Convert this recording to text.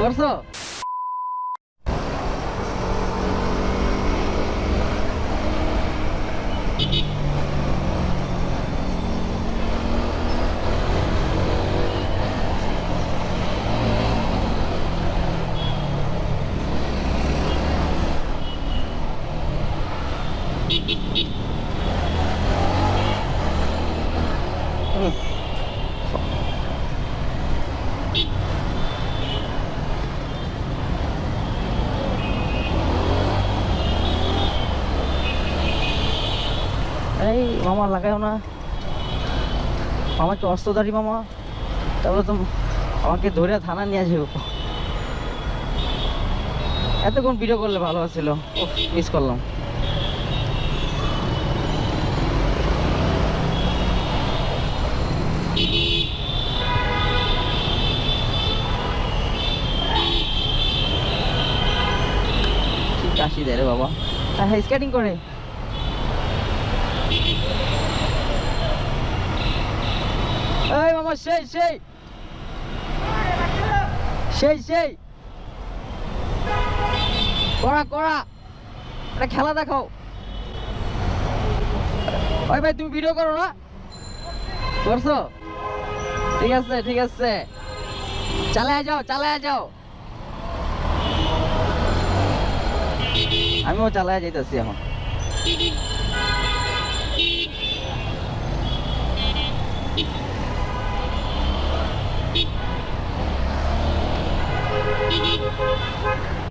করছ এই মামা লাগাও না। মামা কি অস্ত্রধারী মামা। তারপরে তো আমাকে ধরে থানা নিয়ে যাব এতক্ষণ ভিডিও করলে ভালো ছিল মিস করলাম। কাশি দেয় রে বাবা। হ্যাঁ হ্যাঁ স্কেটিং করে। এই মামা, সেই সেই। সেই সেই। করা করা একটা খেলা দেখাও। ওই ভাই, তুমি ভিডিও করো না? করছ? ঠিক আছে ঠিক আছে। চালায় যাও চালায় যাও। আমিও চালায় যাইতেছি এখন। Thank you.